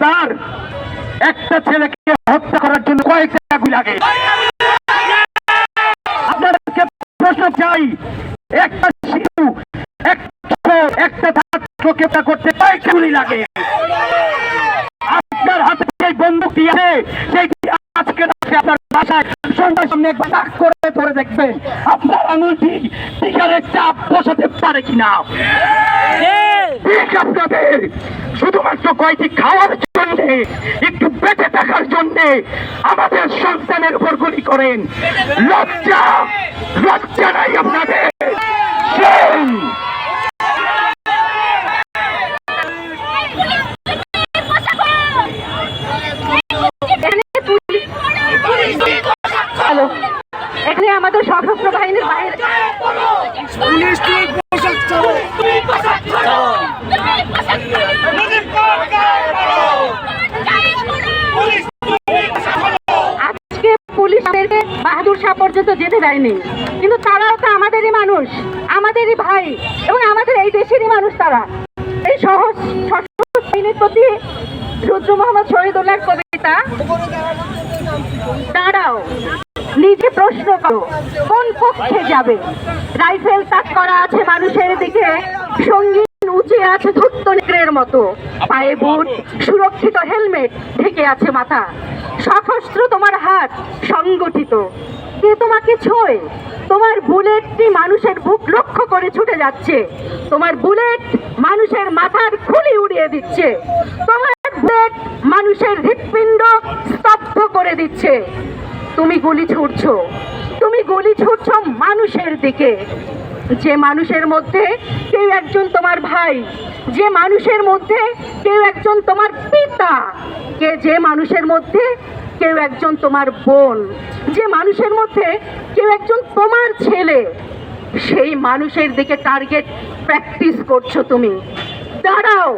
Sir, একটা ছেলেকে হত্যা করার জন্য কয়েকটা গুলি লাগে। আপনাদেরকে প্রশ্ন চাই, একটা শিশু, একটা ছাত্রকে করতে কয়েকটা গুলি লাগে। আপনার হাতে যে বন্দুকটি আছে, সেইটি আজকে আপনার বাসায় সন্ধ্যার সামনে একবার করে ধরে দেখবেন। আপনার আঙুলটি টিকারের চাপ বসাতে পারে কিনা? ঠিক আপনাদের শুধুমাত্র কয়টি খাওয়ার জন্য একটু বেঁচে থাকার জন্য আমাদের সন্তানের উপর গুলি করেন। লজ্জা লজ্জা নাই আপনাদের। এখানে আমাদের সশস্ত্র বাহিনীর বাইরে পুলিশ তুই পোশাক চাও আমাদেরকে বাহাদুর শাহ পর্যন্ত যেতে দেয়নি কিন্তু তারাও তো আমাদেরই মানুষ, আমাদেরই ভাই এবং আমাদের এই দেশেরই মানুষ তারা। এই সহজ, সশস্ত্র প্রতি রুদ্র মোহাম্মদ শহীদুল্লাহর কবিতা, দাঁড়াও, নিজে প্রশ্ন করো, কোন পক্ষে যাবে? রাইফেল তাক করা আছে মানুষের দিকে সংগীত উঁচে আছে ধূর্ত নেকড়ের মতো। পায়ে বুট, সুরক্ষিত হেলমেট ঢেকে আছে মাথা। সশস্ত্র তোমার হাত সংগঠিত। কে তোমাকে ছোঁয়? তোমার বুলেটটি মানুষের বুক লক্ষ্য করে ছুটে যাচ্ছে। তোমার বুলেট মানুষের মাথার খুলি উড়িয়ে দিচ্ছে। তোমার বুলেট মানুষের হৃৎপিণ্ড স্তব্ধ করে দিচ্ছে। তুমি গুলি ছুটছো তুমি গুলি ছুটছো মানুষের দিকে। যে মানুষের মধ্যে কেউ একজন তোমার ভাই, যে মানুষের মধ্যে কেউ একজন তোমার পিতা, কে যে মানুষের মধ্যে কেউ একজন তোমার বোন, যে মানুষের মধ্যে কেউ একজন তোমার ছেলে, সেই মানুষের দিকে টার্গেট প্র্যাকটিস করছ তুমি। দাঁড়াও,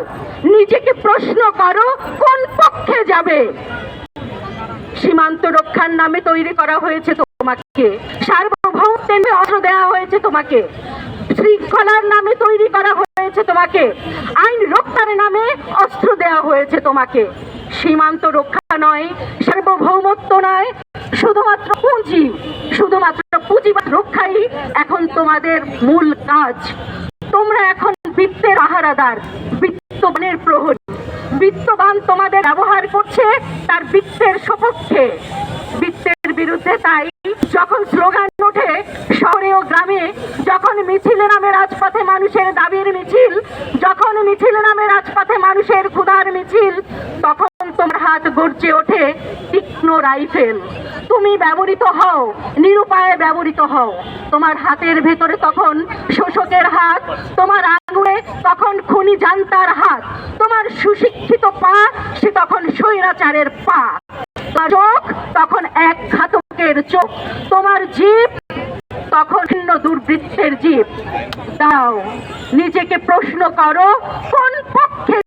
নিজেকে প্রশ্ন করো, কোন পক্ষে যাবে? সীমান্ত রক্ষার নামে তৈরি করা হয়েছে তোমাকে। সার্বভৌমত্বের অস্ত্র দেওয়া হয়েছে তোমাকে। শৃঙ্খলার নামে তৈরি করা হয়েছে তোমাকে। আইন রক্ষার নামে অস্ত্র দেওয়া হয়েছে তোমাকে। সীমান্ত রক্ষা নয়, সার্বভৌমত্ব নয়, শুধুমাত্র পুঁজি, শুধুমাত্র পুঁজিবাদ রক্ষাই এখন তোমাদের মূল কাজ। তোমরা এখন বৃত্তের আহারাদার, বিত্তবানের প্রহরী। বৃত্তবান তোমাদের ব্যবহার করছে তার বৃত্তের সপক্ষে। বৃত্তের বিরুদ্ধে তাই যখন স্লোগান ওঠে, শহরে ও গ্রামে, যখন মিছিলে নামে রাজপথে মানুষের দাবির মিছিল, যখন মিছিলে নামে রাজপথে মানুষের ক্ষুধার মিছিল, তখন তোমার হাত গর্জে ওঠে তীক্ষ্ণ রাইফেল। তুমি ব্যবহৃত হও, নিরুপায়ে ব্যবহৃত হও। তোমার হাতের ভেতরে তখন শোষকের হাত, তোমার আঙুলে তখন খুনি জান্তার হাত, তোমার সুশিক্ষিত পা, সে তখন স্বৈরাচারের পা। চোখ তখন এক ঘাতকের চোখ তোমার জীব তখন দুর্বৃত্তের জীব। দাও নিজেকে প্রশ্ন করো কোন পক্ষে